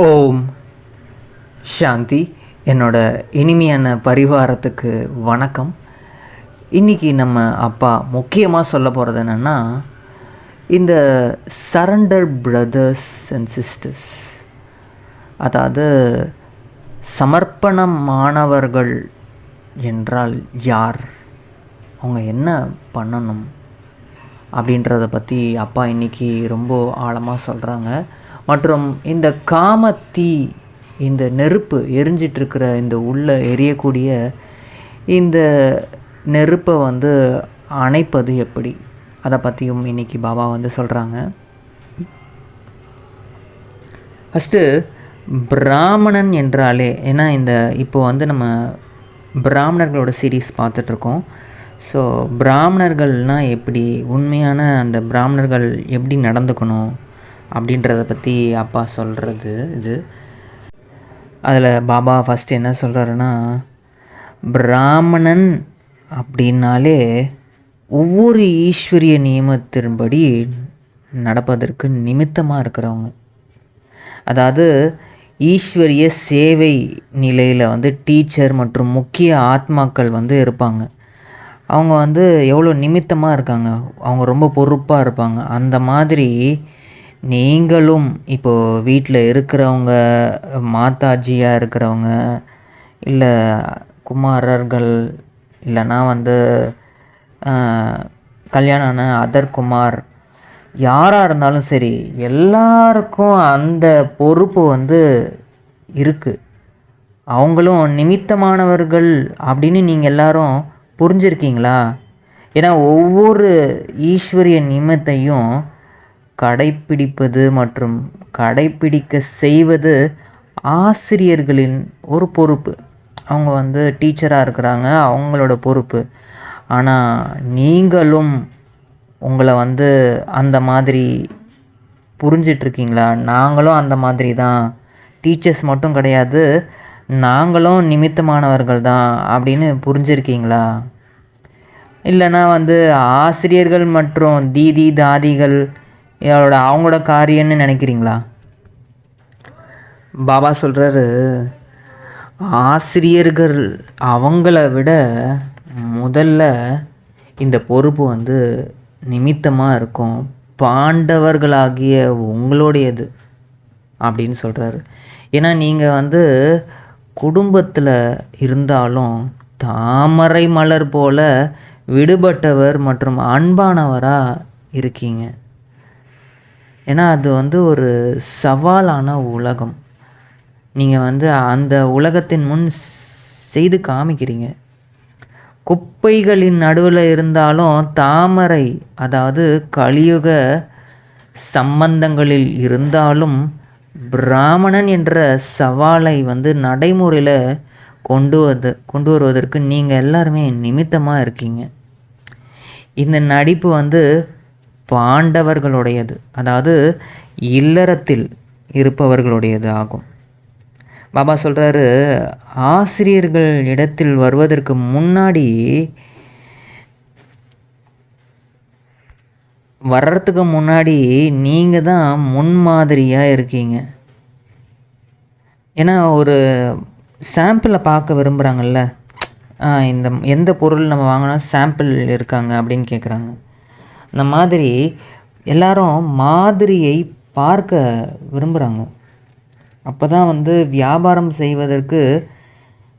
ஓம். சாந்தி. என்னோட இனிமையான பரிவாரத்துக்கு வணக்கம். இன்றைக்கி நம்ம அப்பா முக்கியமாக சொல்ல போகிறது என்னென்னா இந்த சரண்டர் பிரதர்ஸ் அண்ட் சிஸ்டர்ஸ் அதாவது சமர்ப்பணமானவர்கள் என்றால் யார்? அவங்க என்ன பண்ணணும்? அப்படின்றத பற்றி அப்பா இன்னைக்கு ரொம்ப ஆழமாக சொல்கிறாங்க மற்றும் இந்த காமத்தீ இந்த நெருப்பு எரிஞ்சிட்டு இருக்கிற இந்த உள்ள எரியக்கூடிய இந்த நெருப்பை வந்து அணைப்பது எப்படி? அதை பற்றியும் இன்னைக்கு பாபா வந்து சொல்கிறாங்க ஃபஸ்ட்டு பிராமணன் என்றாலே ஏன்னா இந்த இப்போ வந்து நம்ம பிராமணர்களோட சீரீஸ் பார்த்துட்ருக்கோம். ஸோ பிராமணர்கள்னால் எப்படி? உண்மையான அந்த பிராமணர்கள் எப்படி நடந்துக்கணும்? அப்படின்றத பற்றி அப்பா சொல்கிறது இது. அதில் பாபா ஃபஸ்ட்டு என்ன சொல்கிறாருன்னா பிராமணன் அப்படின்னாலே ஒவ்வொரு ஈஸ்வரிய நியமத்தின்படி நடப்பதற்கு நிமித்தமாக இருக்கிறவங்க. அதாவது ஈஸ்வரிய சேவை நிலையில் வந்து டீச்சர் மற்றும் முக்கிய ஆத்மாக்கள் வந்து இருப்பாங்க. அவங்க வந்து எவ்வளோ நிமித்தமாக இருக்காங்க. அவங்க ரொம்ப பொறுப்பாக இருப்பாங்க. அந்த மாதிரி நீங்களும் இப்போது வீட்டில் இருக்கிறவங்க மாதாஜியாக இருக்கிறவங்க இல்லை குமாரர்கள் இல்லைன்னா வந்து கல்யாணம் ஆன அதர் குமார் யாராக இருந்தாலும் சரி எல்லாருக்கும் அந்த பொறுப்பு வந்து இருக்குது அவங்களும் நிமித்தமானவர்கள் அப்படின்னு நீங்கள் எல்லாரும் புரிஞ்சிருக்கீங்களா? ஏன்னா ஒவ்வொரு ஈஸ்வரிய நிமித்தையும் கடைப்பிடிப்பது மற்றும் கடைப்பிடிக்க செய்வது ஆசிரியர்களின் ஒரு பொறுப்பு. அவங்க வந்து டீச்சராக இருக்கிறாங்க அவங்களோட பொறுப்பு. ஆனால் நீங்களும் உங்களை வந்து அந்த மாதிரி புரிஞ்சிட்ருக்கீங்களா? நாங்களும் அந்த மாதிரி தான். டீச்சர்ஸ் மட்டும் கிடையாது நாங்களும் நிமித்தமானவர்கள் தான் அப்படின்னு புரிஞ்சிருக்கீங்களா? இல்லைன்னா வந்து ஆசிரியர்கள் மற்றும் தீதி தாதிகள் இவளோட அவங்களோட காரியம்னு நினைக்கிறீங்களா? பாபா சொல்கிறாரு ஆசிரியர்கள் அவங்கள விட முதல்ல இந்த பொறுப்பு வந்து நிமித்தமாக இருக்கும். பாண்டவர்களாகிய உங்களுடையது அப்படின்னு சொல்கிறாரு ஏன்னா நீங்கள் வந்து குடும்பத்தில் இருந்தாலும் தாமரை மலர் போல விடுபட்டவர் மற்றும் அன்பானவராக இருக்கீங்க. ஏன்னா அது வந்து ஒரு சவாலான உலகம். நீங்கள் வந்து அந்த உலகத்தின் முன் செய்து காமிக்கிறீங்க. குப்பைகளின் நடுவில் இருந்தாலும் தாமரை அதாவது கலியுக சம்பந்தங்களில் இருந்தாலும் பிராமணன் என்ற சவாலை வந்து நடைமுறையில் கொண்டு வந்து கொண்டு வருவதற்கு நீங்கள் எல்லாருமே நிமித்தமாக இருக்கீங்க. இந்த நடிப்பு வந்து பாண்டவர்களுடையது. அதாவது இல்லறத்தில் இருப்பவர்களுடையது ஆகும். பாபா சொல்கிறாரு ஆசிரியர்கள் இடத்தில் வருவதற்கு முன்னாடி வர்றதுக்கு முன்னாடி நீங்கள் தான் முன்மாதிரியாக இருக்கீங்க. ஏன்னா ஒரு சாம்பிளை பார்க்க விரும்புகிறாங்கல்ல இந்த எந்த பொருள் நம்ம வாங்கினா சாம்பிள் இருக்காங்க அப்படின்னு கேட்குறாங்க அந்த மாதிரி எல்லாரும் மாதிரியை பார்க்க விரும்புகிறாங்க அப்போ தான் வந்து வியாபாரம் செய்வதற்கு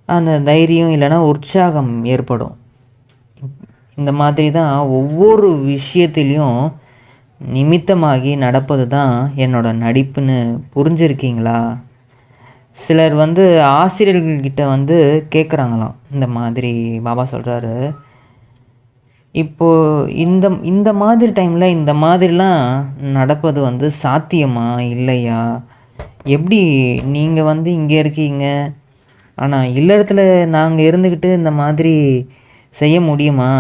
அந்த தைரியம் இல்லைன்னா உற்சாகம் ஏற்படும். இந்த மாதிரி தான் ஒவ்வொரு விஷயத்திலையும் நிமித்தமாகி நடப்பது தான் என்னோட நடிப்புன்னு புரிஞ்சிருக்கீங்களா? சிலர் வந்து ஆசிரியர்கள்கிட்ட வந்து கேட்குறாங்களாம் இந்த மாதிரி பாபா சொல்கிறாரு இப்போது இந்த இந்த மாதிரி டைமில் இந்த மாதிரிலாம் நடப்பது வந்து சாத்தியமா இல்லையா? எப்படி நீங்கள் வந்து இங்கே இருக்கீங்க? ஆனால் இல்லறத்தில் நாங்கள் இருந்துக்கிட்டு இந்த மாதிரி செய்ய முடியுமா?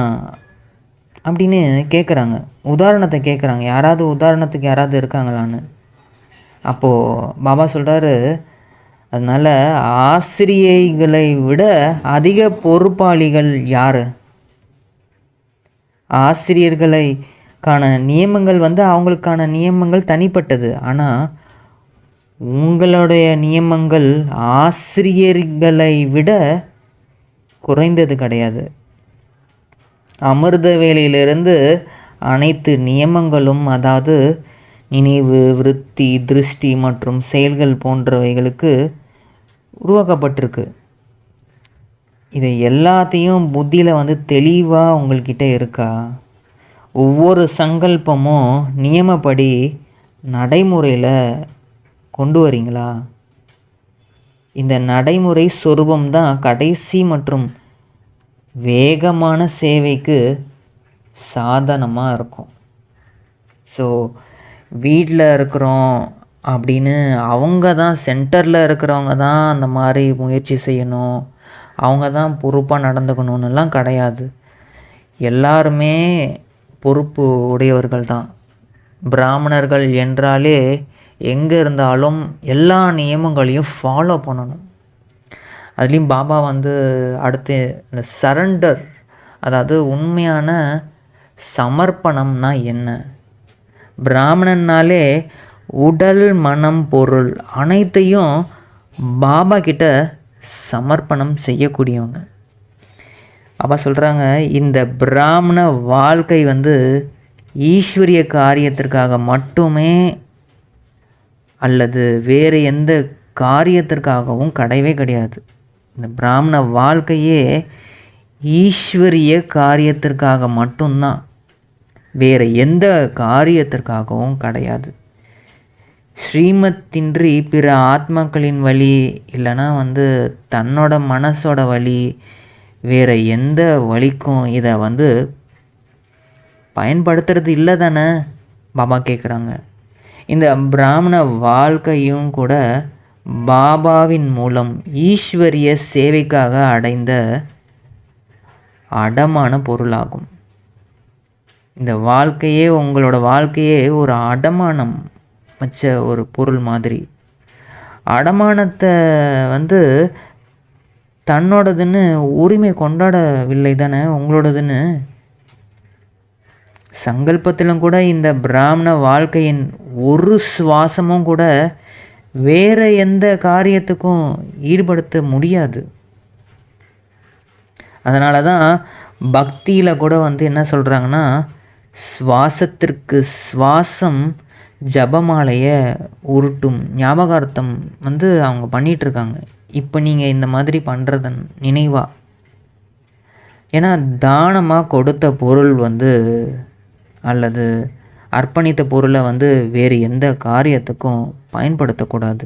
அப்படின்னு கேட்குறாங்க உதாரணத்தை கேட்குறாங்க யாராவது உதாரணத்துக்கு யாராவது இருக்காங்களான்னு. அப்போது பாபா சொல்கிறாரு அதனால் ஆசிரியைகளை விட அதிக பொறுப்பாளிகள் யார்? ஆசிரியர்களை கான நியமங்கள் வந்து அவங்களுக்கான நியமங்கள் தனிப்பட்டது. ஆனால் உங்களுடைய நியமங்கள் ஆசிரியர்களை விட குறைந்தது கிடையாது. அமிர்த வேலையிலிருந்து அனைத்து நியமங்களும் அதாவது நினைவு விருத்தி திருஷ்டி மற்றும் செயல்கள் போன்றவைகளுக்கு உருவாக்கப்பட்டிருக்கு. இதை எல்லாத்தையும் புத்தியில் வந்து தெளிவாக உங்கள்கிட்ட இருக்கா? ஒவ்வொரு சங்கல்பமும் நியமப்படி நடைமுறையில் கொண்டு வரீங்களா? இந்த நடைமுறை சொரூபம் தான் கடைசி மற்றும் வேகமான சேவைக்கு சாதனமாக இருக்கும். ஸோ வீட்டில் இருக்கிறோம் அப்படின்னு அவங்க தான் சென்டரில் இருக்கிறவங்க தான் அந்த மாதிரி முயற்சி செய்யணும். அவங்க தான் பொறுப்பாக நடந்துக்கணுன்னுலாம் கிடையாது. எல்லாருமே பொறுப்பு உடையவர்கள் தான் பிராமணர்கள் என்றாலே எங்கே இருந்தாலும் எல்லா நியமங்களையும் ஃபாலோ பண்ணணும். அதுலேயும் பாபா வந்து அடுத்து இந்த சரண்டர் அதாவது உண்மையான சமர்ப்பணம்னா என்ன? பிராமணன்னாலே உடல் மனம் பொருள் அனைத்தையும் பாபா கிட்ட சமர்ப்பணம் செய்யக்கூடியவங்க. அப்போ சொல்கிறாங்க இந்த பிராமண வாழ்க்கை வந்து ஈஸ்வரிய காரியத்திற்காக மட்டுமே அல்லது வேறு எந்த காரியத்திற்காகவும் கிடையவே கிடையாது. இந்த பிராமண வாழ்க்கையே ஈஸ்வரிய காரியத்திற்காக மட்டும்தான். வேறு எந்த காரியத்திற்காகவும் கிடையாது. ஸ்ரீமத்தின்றி பிற ஆத்மாக்களின் வழி இல்லைன்னா வந்து தன்னோட மனசோட வழி வேறு எந்த வழிக்கும் இதை வந்து பயன்படுத்துறது இல்லை தானே? பாபா கேட்குறாங்க இந்த பிராமண வாழ்க்கையும் கூட பாபாவின் மூலம் ஈஸ்வரிய சேவைக்காக அடைந்த அடமான பொருளாகும். இந்த வாழ்க்கையே உங்களோட வாழ்க்கையே ஒரு அடமானம். வச்ச ஒரு பொருள் மாதிரி. அடமானத்தை வந்து தன்னோடதுன்னு உரிமை கொண்டாடவில்லை தானே உங்களோடதுன்னு? சங்கல்பத்திலும் கூட இந்த பிராமண வாழ்க்கையின் ஒரு சுவாசமும் கூட வேற எந்த காரியத்துக்கும் ஈடுபடுத்த முடியாது. அதனால தான் பக்தியில் கூட வந்து என்ன சொல்கிறாங்கன்னா சுவாசத்திற்கு சுவாசம் ஜபமாலையை உருட்டும் ஞாபகார்த்தம் வந்து அவங்க பண்ணிகிட்ருக்காங்க இப்போ நீங்கள் இந்த மாதிரி பண்ணுறதன் நினைவா? ஏன்னா தானமாக கொடுத்த பொருள் வந்து அல்லது அர்ப்பணித்த பொருளை வந்து வேறு எந்த காரியத்துக்கும் பயன்படுத்தக்கூடாது.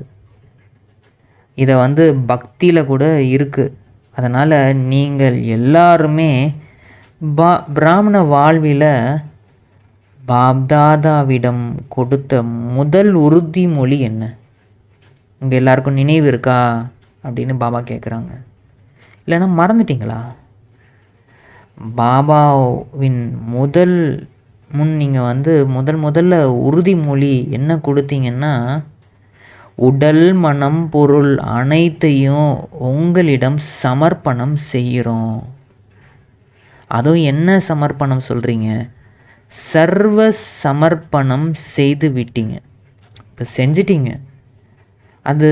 இதை வந்து பக்தியில் கூட இருக்குது அதனால் நீங்கள் எல்லாருமே பா பிராமண வாழ்வில் பாப்தாதாவிடம் கொடுத்த முதல் உறுதிமொழி என்ன? உங்கள் எல்லாருக்கும் நினைவு இருக்கா? அப்படின்னு பாபா கேட்குறாங்க இல்லைன்னா மறந்துட்டீங்களா? பாபாவின் முதல் முன் நீங்கள் வந்து முதல் முதல்ல உறுதிமொழி என்ன கொடுத்தீங்கன்னா உடல் மனம் பொருள் அனைத்தையும் உங்களிடம் சமர்ப்பணம் செய்கிறோம். அதுவும் என்ன சமர்ப்பணம் சொல்கிறீங்க சர்வ சமர்ப்பணம் செய்து விட்டீங்க இப்போ செஞ்சிட்டீங்க. அது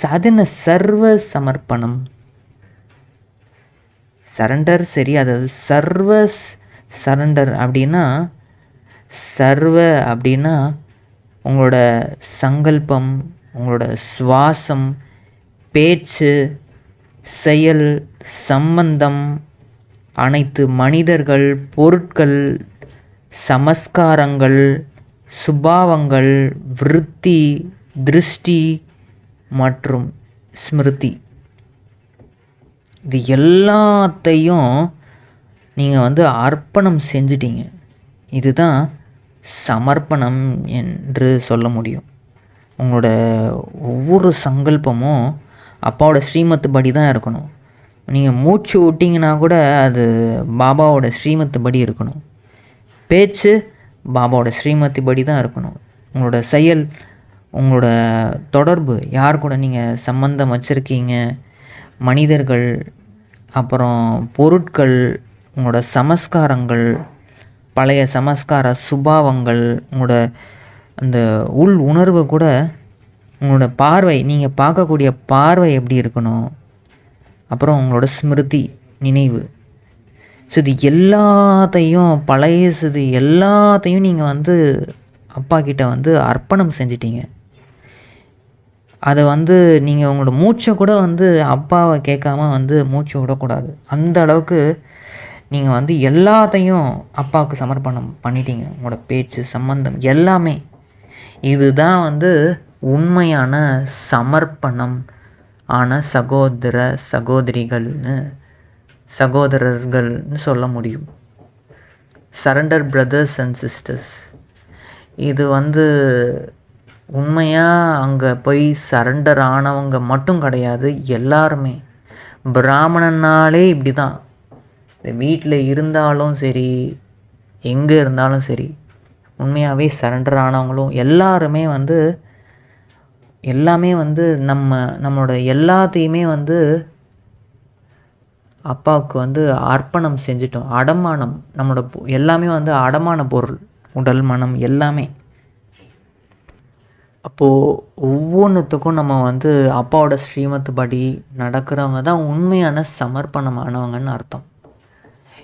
சதன சர்வ சமர்ப்பணம் சரண்டர் சரி அதாவது சர்வ சரண்டர் அப்படின்னா சர்வ அப்படின்னா உங்களோட சங்கல்பம் உங்களோட சுவாசம் பேச்சு செயல் சம்பந்தம் அனைத்து மனிதர்கள் பொருட்கள் சமஸ்காரங்கள் சுபாவங்கள் விருத்தி திருஷ்டி மற்றும் ஸ்மிருதி. இது எல்லாத்தையும் நீங்கள் வந்து அர்ப்பணம் செஞ்சிட்டீங்க. இதுதான் சமர்ப்பணம் என்று சொல்ல முடியும். உங்களோட ஒவ்வொரு சங்கல்பமும் அப்பாவோட ஸ்ரீமத்து படி தான் இருக்கணும். நீங்கள் மூச்சு விட்டிங்கன்னா கூட அது பாபாவோட ஸ்ரீமத்து படி இருக்கணும். பேச்சு பாபாவோட ஸ்ரீமதி படி தான் இருக்கணும். உங்களோட செயல் உங்களோட தொடர்பு யார் கூட நீங்கள் சம்மந்தம் வச்சுருக்கீங்க மனிதர்கள் அப்புறம் பொருட்கள் உங்களோட சமஸ்காரங்கள் பழைய சமஸ்கார சுபாவங்கள் உங்களோட அந்த உள் உணர்வை கூட உங்களோட பார்வை நீங்கள் பார்க்கக்கூடிய பார்வை எப்படி இருக்கணும்? அப்புறம் உங்களோட ஸ்மிருதி நினைவு. ஸோ இது எல்லாத்தையும் பழையசுது எல்லாத்தையும் நீங்கள் வந்து அப்பா கிட்ட வந்து அர்ப்பணம் செஞ்சிட்டீங்க. அதை வந்து நீங்கள் உங்களோட மூச்சை கூட வந்து அப்பாவை கேட்காம வந்து மூச்சை விடக்கூடாது. அந்த அளவுக்கு நீங்கள் வந்து எல்லாத்தையும் அப்பாவுக்கு சமர்ப்பணம் பண்ணிட்டீங்க. உங்களோட பேச்சு சம்பந்தம் எல்லாமே. இதுதான் வந்து உண்மையான சமர்ப்பணம் ஆன சகோதர சகோதரிகள்னு சகோதரர்கள்னு சொல்ல முடியும். சரண்டர் பிரதர்ஸ் அண்ட் சிஸ்டர்ஸ் இது வந்து உண்மையாக அங்கே போய் சரண்டர் ஆனவங்க மட்டும் கிடையாது எல்லாருமே. பிராமணன்னாலே இப்படி தான் வீட்டில் இருந்தாலும் சரி எங்கே இருந்தாலும் சரி உண்மையாகவே சரண்டர் ஆனவங்களும் எல்லாருமே வந்து எல்லாமே வந்து நம்ம நம்மளோட எல்லாத்தையுமே வந்து அப்பாவுக்கு வந்து அர்ப்பணம் செஞ்சிட்டோம். அடமானம் நம்மளோட எல்லாமே வந்து அடமான பொருள். உடல் மனம் எல்லாமே. அப்போது ஒவ்வொன்றுத்துக்கும் நம்ம வந்து அப்பாவோட ஸ்ரீமத்து படி நடக்கிறவங்க தான் உண்மையான சமர்ப்பணமானவங்கன்னு அர்த்தம்.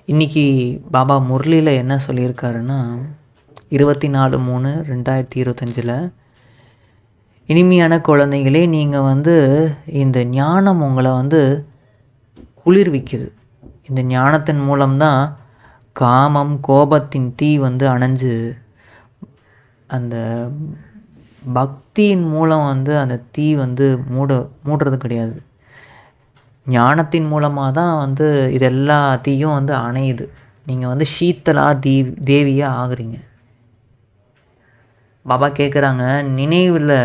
இன்னைக்கு பாபா முரளியில் என்ன சொல்லியிருக்காருன்னா இருபத்தி நாலு மூணு ரெண்டாயிரத்தி இருபத்தஞ்சில் இனிமையான குழந்தைகளே நீங்கள் வந்து இந்த ஞானம் உங்களை வந்து குளிர்விக்குது. இந்த ஞானத்தின் மூலம்தான் காமம் கோபத்தின் தீ வந்து அணைஞ்சு அந்த பக்தியின் மூலம் வந்து அந்த தீ வந்து மூட மூடுறது கிடையாது. ஞானத்தின் மூலமாக தான் வந்து இது எல்லாத்தையும் வந்து அணையுது. நீங்கள் வந்து சீத்தலா தீ தேவியாக ஆகுறீங்க. பாபா கேட்குறாங்க நினைவில்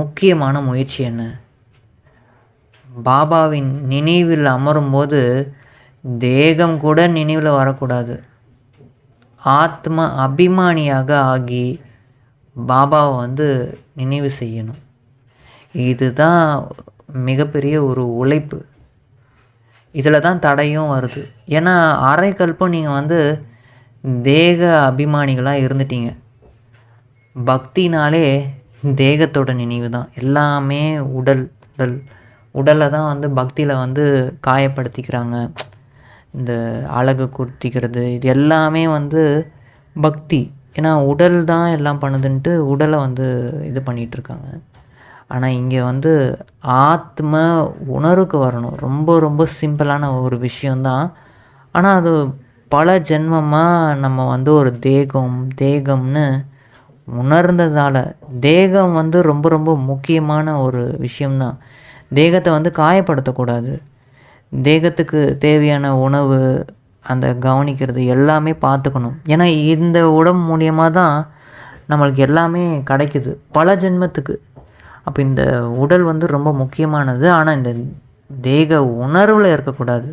முக்கியமான முயற்சி என்ன? பாபாவின் நினைவில் அமரும்போது தேகம் கூட நினைவில் வரக்கூடாது. ஆத்ம அபிமானியாக ஆகி பாபாவை வந்து நினைவு செய்யணும். இதுதான் மிகப்பெரிய ஒரு உழைப்பு. இதில் தான் தடையும் வருது. ஏன்னா அரை நீங்கள் வந்து தேக அபிமானிகளாக இருந்துட்டீங்க. பக்தினாலே தேகத்தோட நினைவு தான் எல்லாமே உடல் உடல். உடலை தான் வந்து பக்தியில் வந்து காயப்படுத்திக்கிறாங்க. இந்த அழகு குர்த்திக்கிறது இது எல்லாமே வந்து பக்தி. ஏன்னா உடல் தான் எல்லாம் பண்ணுதுன்ட்டு உடலை வந்து இது பண்ணிகிட்ருக்காங்க ஆனால் இங்கே வந்து ஆத்ம உணர்வுக்கு வரணும். ரொம்ப ரொம்ப சிம்பிளான ஒரு விஷயந்தான் ஆனால் அது பல ஜென்மமாக நம்ம வந்து ஒரு தேகம் தேகம்னு உணர்ந்ததால் தேகம் வந்து ரொம்ப ரொம்ப முக்கியமான ஒரு விஷயம்தான். தேகத்தை வந்து காயப்படுத்தக்கூடாது. தேகத்துக்கு தேவையான உணவு அந்த கவனிக்கிறது எல்லாமே பார்த்துக்கணும். ஏன்னா இந்த உடம்பு மூலியமாக தான் நம்மளுக்கு எல்லாமே கிடைக்குது. பல ஜென்மத்துக்கு. அப்போ இந்த உடல் வந்து ரொம்ப முக்கியமானது. ஆனால் இந்த தேக உணர்வில் இருக்கக்கூடாது.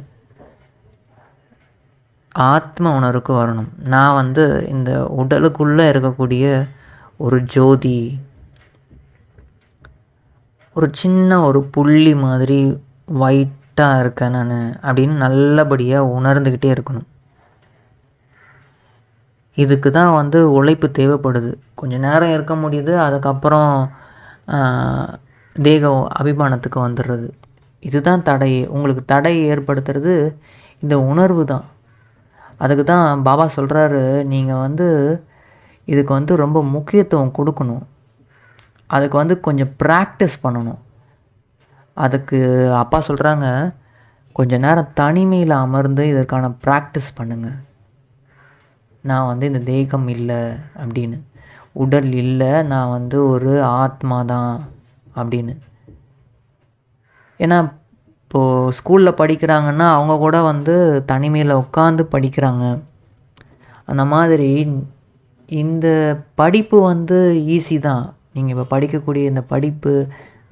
ஆத்ம உணர்வுக்கு வரணும். நான் வந்து இந்த உடலுக்குள்ளே இருக்கக்கூடிய ஒரு ஜோதி ஒரு சின்ன ஒரு புள்ளி மாதிரி ஒயிட்டாக இருக்கேன் நான் அப்படின்னு நல்லபடியாக உணர்ந்துக்கிட்டே இருக்கணும். இதுக்கு தான் வந்து உழைப்பு தேவைப்படுது. கொஞ்ச நேரம் இருக்க முடியுது அதுக்கப்புறம் தேக அபிமானத்துக்கு வந்துடுறது. இதுதான் தடை உங்களுக்கு தடை ஏற்படுத்துறது இந்த உணர்வு தான். அதுக்கு தான் பாபா சொல்கிறாரு நீங்கள் வந்து இதுக்கு வந்து ரொம்ப முக்கியத்துவம் கொடுக்கணும். அதுக்கு வந்து கொஞ்சம் ப்ராக்டிஸ் பண்ணணும். அதுக்கு அப்பா சொல்கிறாங்க கொஞ்ச நேரம் தனிமையில் அமர்ந்து இதற்கான ப்ராக்டிஸ் பண்ணுங்கள் நான் வந்து இந்த தேகம் இல்லை அப்படின்னு. உடல் இல்லை நான் வந்து ஒரு ஆத்மா தான் அப்படின்னு. ஏன்னா இப்போது ஸ்கூலில் படிக்கிறாங்கன்னா அவங்க கூட வந்து தனிமையில் உட்காந்து படிக்கிறாங்க. அந்த மாதிரி இந்த படிப்பு வந்து ஈஸி தான். நீங்கள் இப்போ படிக்கக்கூடிய இந்த படிப்பு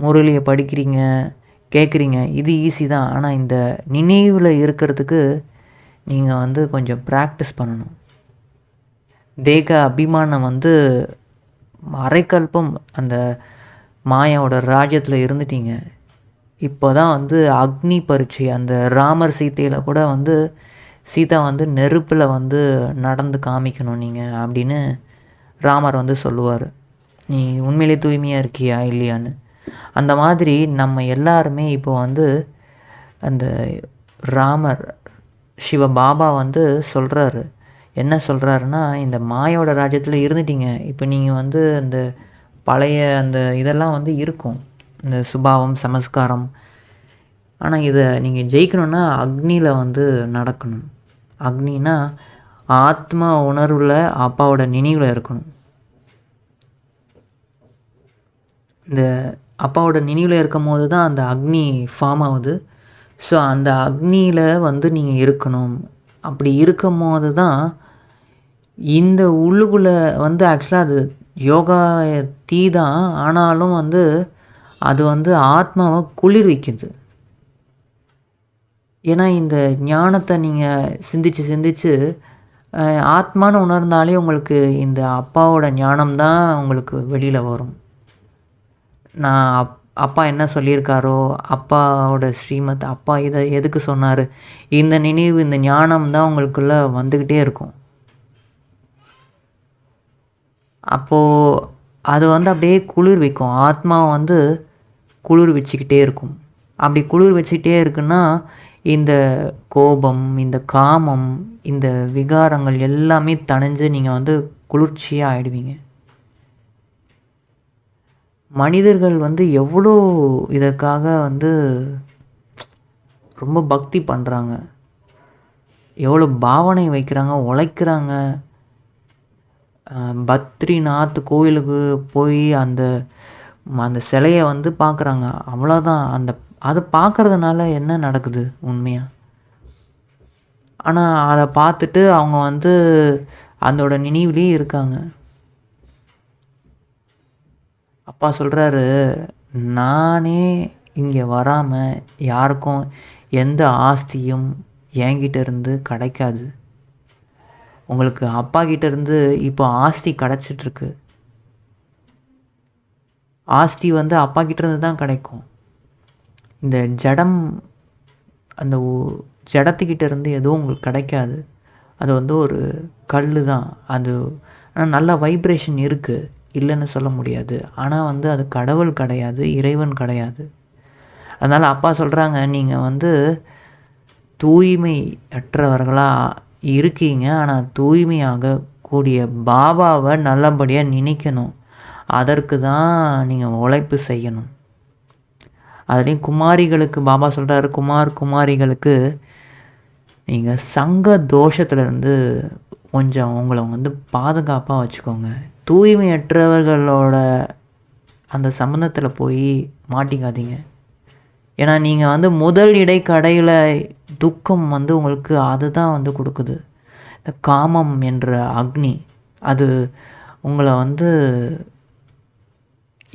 முரளியை படிக்கிறீங்க கேட்குறீங்க இது ஈஸி தான். ஆனால் இந்த நினைவில் இருக்கிறதுக்கு நீங்கள் வந்து கொஞ்சம் ப்ராக்டிஸ் பண்ணணும். தேக அபிமானம் வந்து அரைக்கல்பம் அந்த மாயாவோட ராஜ்யத்தில் இருந்துட்டீங்க. இப்போ தான் வந்து அக்னி பரீட்சை அந்த ராமர் சீத்தையில் கூட வந்து சீதா வந்து நெருப்பில் வந்து நடந்து காமிக்கணும் நீங்கள் அப்படின்னு ராமர் வந்து சொல்லுவார். நீ உண்மையிலே தூய்மையாக இருக்கியா இல்லையான்னு. அந்த மாதிரி நம்ம எல்லாருமே இப்போ வந்து அந்த ராமர் சிவ பாபா வந்து சொல்கிறாரு என்ன சொல்கிறாருன்னா இந்த மாயோட ராஜ்யத்தில் இருந்துட்டீங்க. இப்போ நீங்கள் வந்து அந்த பழைய அந்த இதெல்லாம் வந்து இருக்கும். இந்த சுபாவம் சமஸ்காரம். ஆனால் இதை நீங்கள் ஜெயிக்கணும்னா அக்னியில் வந்து நடக்கணும். அக்னினா ஆத்மா உணர்வில் அப்பாவோட நினைவில் இருக்கணும். இந்த அப்பாவோட நினைவில் இருக்கும் போது தான் அந்த அக்னி ஃபார்ம் ஆகுது. ஸோ அந்த அக்னியில் வந்து நீங்கள் இருக்கணும். அப்படி இருக்கும் போது தான் இந்த உள்ளுக்குள்ளே வந்து ஆக்சுவலாக அது யோகா தீ தான். ஆனாலும் வந்து அது வந்து ஆத்மாவை குளிர்விக்குது ஏன்னா இந்த ஞானத்தை நீங்கள் சிந்திச்சு சிந்திச்சு ஆத்மான்னு உணர்ந்தாலே உங்களுக்கு இந்த அப்பாவோட ஞானம் தான் உங்களுக்கு வெளியில் வரும். நான் அப் அப்பா என்ன சொல்லியிருக்காரோ அப்பாவோட ஸ்ரீமத் அப்பா இதை எதுக்கு சொன்னார்? இந்த நினைவு இந்த ஞானம் தான் உங்களுக்குள்ளே வந்துக்கிட்டே இருக்கும். அப்போது அது வந்து அப்படியே குளிர் வைக்கும். ஆத்மா வந்து குளிர் வச்சுக்கிட்டே இருக்கும். அப்படி குளிர் வச்சுக்கிட்டே இருக்குன்னா இந்த கோபம் இந்த காமம் இந்த விகாரங்கள் எல்லாமே தணிஞ்சு நீங்கள் வந்து குளிர்ச்சியாக ஆயிடுவீங்க. மனிதர்கள் வந்து எவ்வளோ இதற்காக வந்து ரொம்ப பக்தி பண்ணுறாங்க எவ்வளோ பாவனை வைக்கிறாங்க உழைக்கிறாங்க. பத்ரிநாத் கோயிலுக்கு போய் அந்த அந்த சிலையை வந்து பார்க்குறாங்க. அவ்வளோதான். அந்த அதை பார்க்கறதுனால என்ன நடக்குது உண்மையாக ஆனால் அதை பார்த்துட்டு அவங்க வந்து அதோட நினைவுலேயே இருக்காங்க. அப்பா சொல்கிறாரு நானே இங்கே வராமல் யாருக்கும் எந்த ஆஸ்தியும் என்கிட்ட இருந்து கிடைக்காது. உங்களுக்கு அப்பா கிட்ட இருந்து இப்போ ஆஸ்தி கிடச்சிட்ருக்கு. ஆஸ்தி வந்து அப்பா கிட்ட இருந்து தான் கிடைக்கும். இந்த ஜடம் அந்த ஜடத்துக்கிட்ட இருந்து எதுவும் உங்களுக்கு கிடைக்காது. அது வந்து ஒரு கல் தான். அது ஆனால் நல்ல வைப்ரேஷன் இருக்குது இல்லைன்னு சொல்ல முடியாது. ஆனால் வந்து அது கடவுள் கிடையாது இறைவன் கிடையாது. அதனால் அப்பா சொல்கிறாங்க நீங்கள் வந்து தூய்மை அற்றவர்களாக இருக்கீங்க. ஆனால் தூய்மையாக கூடிய பாபாவை நல்லபடியாக நினைக்கணும். அதற்கு தான் நீங்கள் உழைப்பு செய்யணும். அதுலேயும் குமாரிகளுக்கு பாபா சொல்கிறாரு குமார் குமாரிகளுக்கு நீங்கள் சங்க தோஷத்துலேருந்து கொஞ்சம் உங்களை வந்து பாதுகாப்பாக வச்சுக்கோங்க. தூய்மையற்றவர்களோட அந்த சம்மந்தத்தில் போய் மாட்டிக்காதீங்க. ஏன்னா நீங்கள் வந்து முதல் இடைக்கடையில் துக்கம் வந்து உங்களுக்கு அதுதான் வந்து கொடுக்குது. இந்த காமம் என்ற அக்னி அது உங்களை வந்து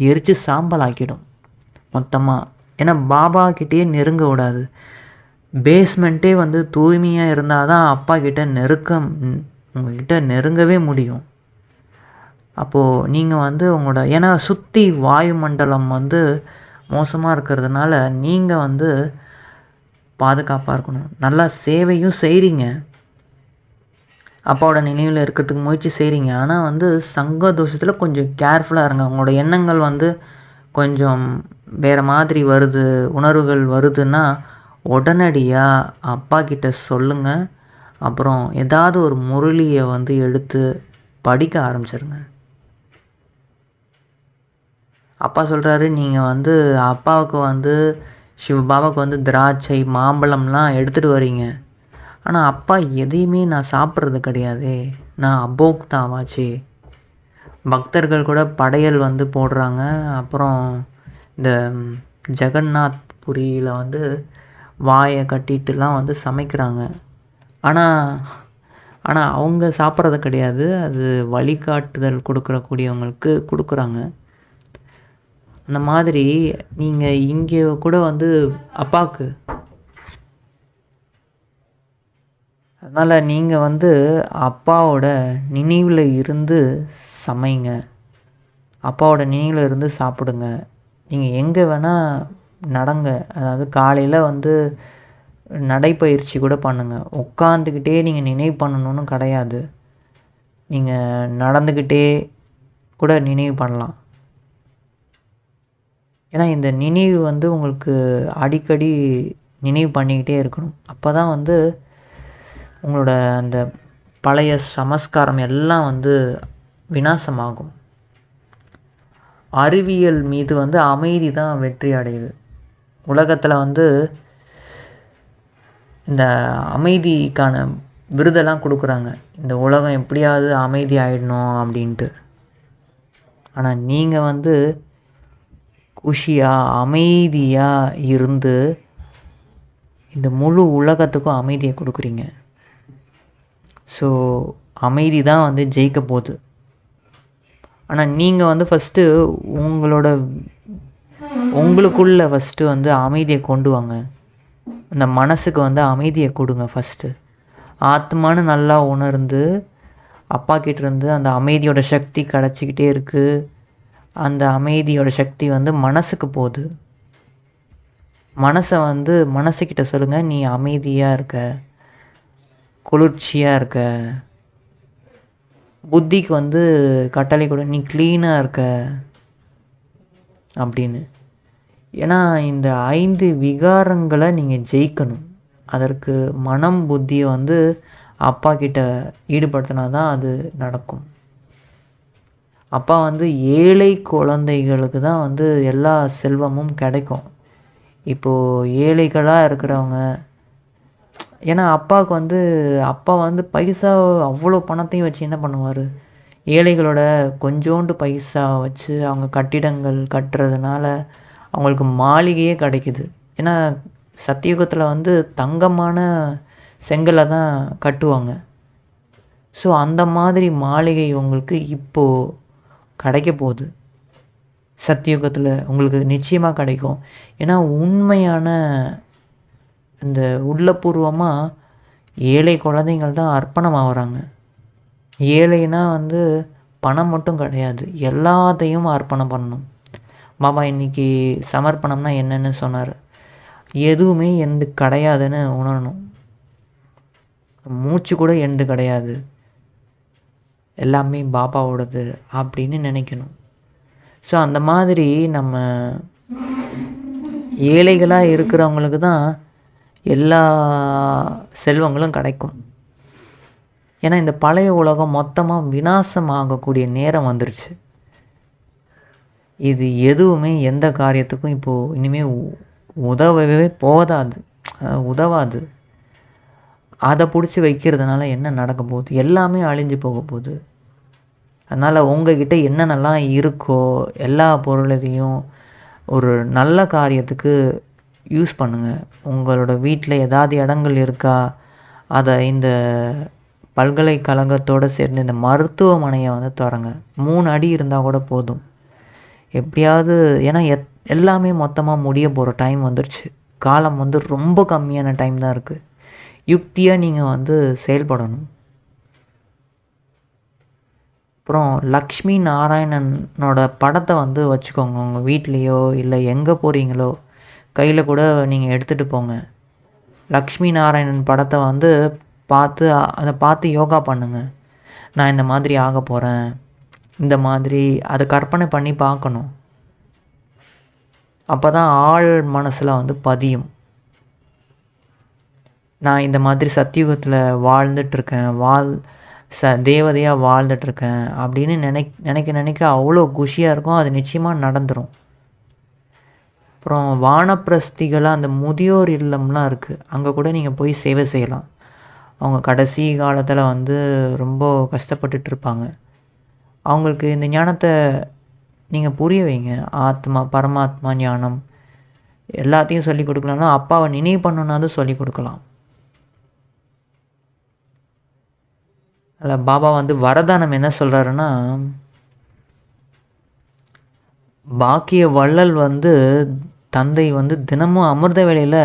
எரித்து சாம்பல் ஆக்கிடும் மொத்தமாக ஏன்னா பாபா கிட்டேயே நெருங்க விடாது. பேஸ்மெண்ட்டே வந்து தூய்மையாக இருந்தால் தான் அப்பா கிட்ட நெருக்கம் உங்ககிட்ட நெருங்கவே முடியும். அப்போது நீங்கள் வந்து உங்களோட ஏன்னா சுற்றி வாயுமண்டலம் வந்து மோசமாக இருக்கிறதுனால நீங்கள் வந்து பாதுகாப்பாக இருக்கணும். நல்லா சேவையும் செய்கிறீங்க அப்பாவோட நினைவில் இருக்கிறதுக்கு முயற்சி செய்கிறீங்க ஆனால் வந்து சங்க தோஷத்தில் கொஞ்சம் கேர்ஃபுல்லாக இருங்க. உங்களோட எண்ணங்கள் வந்து கொஞ்சம் வேறு மாதிரி வருது உணர்வுகள் வருதுன்னா உடனடியாக அப்பா கிட்ட சொல்லுங்கள் அப்புறம் ஏதாவது ஒரு முரளியை வந்து எடுத்து படிக்க ஆரம்பிச்சிருங்க. அப்பா சொல்கிறாரு நீங்கள் வந்து அப்பாவுக்கு வந்து சிவ பாபாவுக்கு வந்து திராட்சை மாம்பழம்லாம் எடுத்துகிட்டு வரீங்க. ஆனால் அப்பா எதையுமே நான் சாப்பிட்றது கிடையாதே. நான் அபோக்தாவாச்சே. பக்தர்கள் கூட படையல் வந்து போடுறாங்க. அப்புறம் இந்த ஜெகநாத் புரியில் வந்து வாயை கட்டிட்டுலாம் வந்து சமைக்கிறாங்க. ஆனால் ஆனால் அவங்க சாப்பிட்றது கிடையாது. அது வழிகாட்டுதல் கொடுக்குறக்கூடியவங்களுக்கு கொடுக்குறாங்க. அந்த மாதிரி நீங்கள் இங்கே கூட வந்து அப்பாவுக்கு அதனால் நீங்கள் வந்து அப்பாவோட நினைவில் இருந்து சமைங்க. அப்பாவோட நினைவில் இருந்து சாப்பிடுங்க. நீங்கள் எங்கே வேணால் நடங்க. அதாவது காலையில் வந்து நடைப்பயிற்சி கூட பண்ணுங்கள் உட்காந்துக்கிட்டே நீங்கள் நினைவு பண்ணணும்னு கிடையாது. நீங்கள் நடந்துக்கிட்டே கூட நினைவு பண்ணலாம். ஏன்னா இந்த நினைவு வந்து உங்களுக்கு அடிக்கடி நினைவு பண்ணிக்கிட்டே இருக்கணும். அப்போ தான் வந்து உங்களோட அந்த பழைய சமஸ்காரம் எல்லாம் வந்து விநாசமாகும். அறிவியல் மீது வந்து அமைதி தான் வெற்றி அடையுது. உலகத்தில் வந்து இந்த அமைதிக்கான விருதெல்லாம் கொடுக்குறாங்க. இந்த உலகம் எப்படியாவது அமைதி ஆயிடணும் அப்படின்ட்டு. ஆனால் நீங்கள் வந்து குஷியாக அமைதியாக இருந்து இந்த முழு உலகத்துக்கும் அமைதியை கொடுக்குறீங்க. ஸோ அமைதி தான் வந்து ஜெயிக்க போகுது. ஆனால் நீங்கள் வந்து ஃபஸ்ட்டு உங்களோட உங்களுக்குள்ள ஃபஸ்ட்டு வந்து அமைதியை கொண்டு வாங்க. அந்த மனசுக்கு வந்து அமைதியை கொடுங்க ஃபஸ்ட்டு ஆத்மானு நல்லா உணர்ந்து அப்பா கிட்டேருந்து அந்த அமைதியோட சக்தி கிடச்சிக்கிட்டே இருக்குது அந்த அமைதியோட சக்தி வந்து மனசுக்கு போகுது. மனசை வந்து மனசுக்கிட்ட சொல்லுங்கள் நீ அமைதியாக இருக்க குளிர்ச்சியாக இருக்க புத்திக்கு வந்து கட்டளை கூட நீ க்ளீனாக இருக்க அப்படின்னு. ஏன்னா இந்த ஐந்து விகாரங்களை நீங்கள் ஜெயிக்கணும். அதற்கு மனம் புத்தியை வந்து அப்பா கிட்ட ஈடுபடுத்தினா தான் அது நடக்கும். அப்பா வந்து ஏழை குழந்தைகளுக்கு தான் வந்து எல்லா செல்வமும் கிடைக்கும். இப்போது ஏழைகளாக இருக்கிறவங்க ஏன்னா அப்பாவுக்கு வந்து அப்பா வந்து பைசா அவ்வளோ பணத்தையும் வச்சு என்ன பண்ணுவார்? ஏழைகளோட கொஞ்சோண்டு பைசா வச்சு அவங்க கட்டிடங்கள் கட்டுறதுனால அவங்களுக்கு மாளிகையே கிடைக்குது. ஏன்னா சத்தியுகத்தில் வந்து தங்கமான செங்கலை தான் கட்டுவாங்க. ஸோ அந்த மாதிரி மாளிகை உங்களுக்கு இப்போது கிடைக்க போகுது. சத்தியுகத்தில் உங்களுக்கு நிச்சயமாக கிடைக்கும். ஏன்னா உண்மையான இந்த உள்ளபூர்வமாக ஏழை குழந்தைங்கள் தான் அர்ப்பணம் ஆகுறாங்க. ஏழைனா வந்து பணம் மட்டும் கிடையாது. எல்லாத்தையும் அர்ப்பணம் பண்ணணும். பாபா இன்னைக்கு சமர்ப்பணம்னா என்னன்னு சொன்னார். எதுவுமே எந்த கிடையாதுன்னு உணரணும். மூச்சு கூட எந்த கிடையாது. எல்லாமே பாபாவோடது அப்படின்னு நினைக்கணும். ஸோ அந்த மாதிரி நம்ம ஏழைகளாக இருக்கிறவங்களுக்கு தான் எல்லா செல்வங்களும் கிடைக்கும். ஏன்னா இந்த பழைய உலகம் மொத்தமாக விநாசமாகக்கூடிய நேரம் வந்துருச்சு. இது எதுவுமே எந்த காரியத்துக்கும் இப்போது இனிமேல் உதவவே போதாது. உதவாது. அதை பிடிச்சி வைக்கிறதுனால என்ன நடக்க போகுது? எல்லாமே அழிஞ்சு போக போகுது. அதனால் உங்ககிட்ட என்னென்னலாம் இருக்கோ எல்லா பொருளையும் ஒரு நல்ல காரியத்துக்கு யூஸ் பண்ணுங்கள் உங்களோட வீட்டில் ஏதாவது இடங்கள் இருக்கா? அதை இந்த பல்கலைக்கழகத்தோடு சேர்ந்து இந்த மருத்துவமனையை வந்து திறங்க மூணு அடி இருந்தால் கூட போதும். எப்படியாவது ஏன்னா எத் எல்லாமே மொத்தமாக முடிய போகிற டைம் வந்துருச்சு. காலம் வந்து ரொம்ப கம்மியான டைம் தான் இருக்குது யுக்தியாக நீங்கள் வந்து செயல்படணும். அப்புறம் லக்ஷ்மி நாராயணனோட படத்தை வந்து வச்சுக்கோங்க. உங்கள் வீட்லேயோ இல்லை எங்கே போகிறீங்களோ கையில் கூட நீங்கள் எடுத்துகிட்டு போங்க. லக்ஷ்மி நாராயணன் படத்தை வந்து பார்த்து அதை பார்த்து யோகா பண்ணுங்கள் நான் இந்த மாதிரி ஆக போகிறேன் இந்த மாதிரி அதை கற்பனை பண்ணி பார்க்கணும். அப்போ தான் ஆள் மனசில் வந்து பதியும். நான் இந்த மாதிரி சத்தியுகத்தில் வாழ்ந்துட்டுருக்கேன் வாழ் ச தேவதையாக வாழ்ந்துட்டுருக்கேன் அப்படின்னு நினைக் நினைக்க நினைக்க அவ்வளோ குஷியாக இருக்கும் அது நிச்சயமாக நடந்துடும் அப்புறம் வானப்பிரஸ்திகளாக அந்த முதியோர் இல்லம்லாம் இருக்குது அங்கே கூட நீங்கள் போய் சேவை செய்யலாம். அவங்க கடைசி காலத்தில் வந்து ரொம்ப கஷ்டப்பட்டுட்டு இருப்பாங்க அவங்களுக்கு இந்த ஞானத்தை நீங்கள் புரிய வைங்க. ஆத்மா பரமாத்மா ஞானம் எல்லாத்தையும் சொல்லிக் கொடுக்கலன்னா அப்பாவை நினைவு பண்ணணுன்னா தான் சொல்லிக் கொடுக்கலாம். அதில் பாபா வந்து வரதானம் என்ன சொல்கிறாருன்னா பாக்கிய வள்ளல் வந்து தந்தை வந்து தினமும் அமிர்த வேளையில்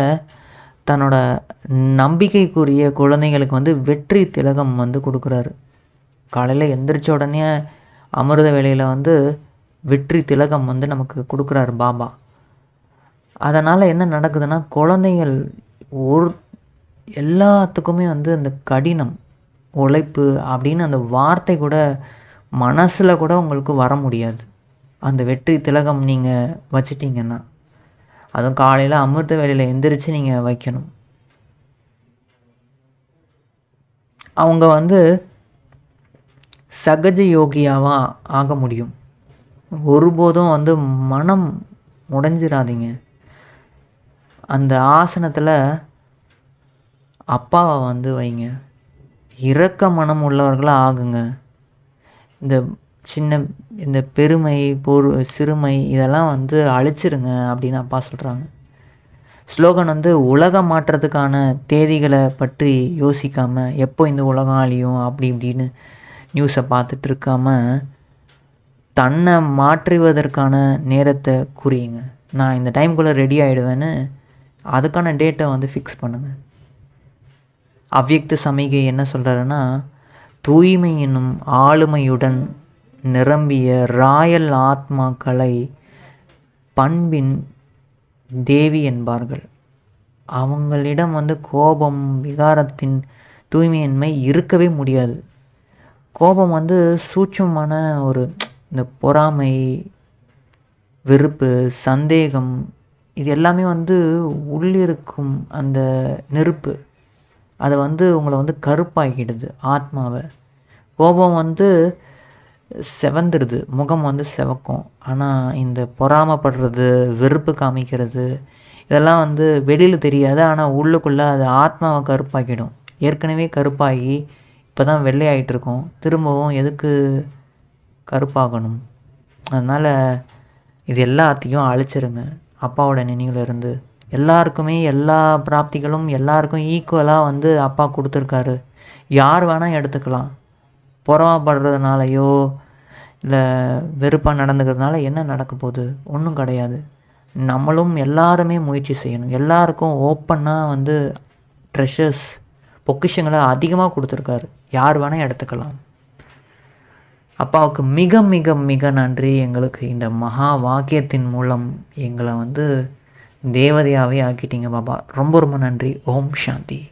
தன்னோட நம்பிக்கைக்குரிய குழந்தைங்களுக்கு வந்து வெற்றி திலகம் வந்து கொடுக்குறாரு. காலையில் எந்திரிச்ச உடனே அமிர்த வேளையில் வந்து வெற்றி திலகம் வந்து நமக்கு கொடுக்குறாரு பாபா. அதனால் என்ன நடக்குதுன்னா குழந்தைகள் ஒரு எல்லாத்துக்குமே வந்து அந்த கடினம் உழைப்பு அப்படின்னு அந்த வார்த்தை கூட மனசில் கூட உங்களுக்கு வர முடியாது. அந்த வெற்றி திலகம் நீங்கள் வச்சிட்டிங்கன்னா அதுவும் காலையில் அமிர்த வேலையில் எந்திரிச்சு நீங்கள் வைக்கணும். அவங்க வந்து சகஜ யோகியாவாக ஆக முடியும். ஒருபோதும் வந்து மனம் உடைஞ்சிடாதீங்க அந்த ஆசனத்தில் அப்பாவை வந்து வைங்க. இரக்க மனம் உள்ளவர்களாக ஆகுங்க. இந்த சின்ன இந்த பெருமை பொறு சிறுமை இதெல்லாம் வந்து அழிச்சிருங்க அப்படின்னு அப்பா சொல்கிறாங்க ஸ்லோகன் வந்து உலகம் மாற்றத்துக்கான தேதிகளை பற்றி யோசிக்காமல் எப்போ இந்த உலகம் அழியும் அப்படி இப்படின்னு நியூஸை பார்த்துட்டு இருக்காம தன்னை மாற்றுவதற்கான நேரத்தை குறியுங்க. நான் இந்த டைம்குள்ளே ரெடி ஆகிடுவேன்னு அதுக்கான டேட்டை வந்து ஃபிக்ஸ் பண்ணுங்கள் அவ்வியக்த சமிகை என்ன சொல்கிறாருன்னா தூய்மை என்னும் ஆளுமையுடன் நிரம்பிய ராயல் ஆத்மாக்களை பண்பின் தேவி என்பார்கள். அவங்களிடம் வந்து கோபம் விகாரத்தின் தூய்மையின்மை இருக்கவே முடியாது. கோபம் வந்து சூட்சமான ஒரு இந்த பொறாமை வெறுப்பு சந்தேகம் இது எல்லாமே வந்து உள்ளிருக்கும் அந்த நெருப்பு. அதை வந்து உங்களை வந்து கருப்பாக்கிடுது ஆத்மாவை. கோபம் வந்து செவந்துடுது முகம் வந்து செவக்கும். ஆனால் இந்த பொறாமப்படுறது வெறுப்பு காமிக்கிறது இதெல்லாம் வந்து வெளியில் தெரியாது. ஆனால் உள்ளுக்குள்ளே அது ஆத்மாவை கருப்பாக்கிடும். ஏற்கனவே கருப்பாகி இப்போ தான் வெள்ளையாயிட்டு இருக்கோம் திரும்பவும் எதுக்கு கருப்பாகணும்? அதனால் இது எல்லாத்தையும் அழிச்சிருங்க. அப்பாவோட நினைவில் இருந்து எல்லாருக்குமே எல்லா பிராப்திகளும் எல்லாருக்கும் ஈக்குவலாக வந்து அப்பா கொடுத்துருக்காரு. யார் வேணால் எடுத்துக்கலாம். பொறாமப்படுறதுனாலையோ இல்லை வெறுப்பாக நடந்துக்கிறதுனால என்ன நடக்க போகுது? ஒன்றும் கிடையாது. நம்மளும் எல்லாருமே முயற்சி செய்யணும். எல்லாருக்கும் ஓப்பனாக வந்து ட்ரெஷர்ஸ் பொக்கிஷங்களை அதிகமாக கொடுத்துருக்காரு. யார் வேணால் எடுத்துக்கலாம். அப்பாவுக்கு மிக மிக மிக நன்றி. எங்களுக்கு இந்த மகா வாக்கியத்தின் மூலம் எங்களை வந்து தேவதையாகவே ஆக்கிட்டீங்க பாபா. ரொம்ப ரொம்ப நன்றி. ஓம் சாந்தி.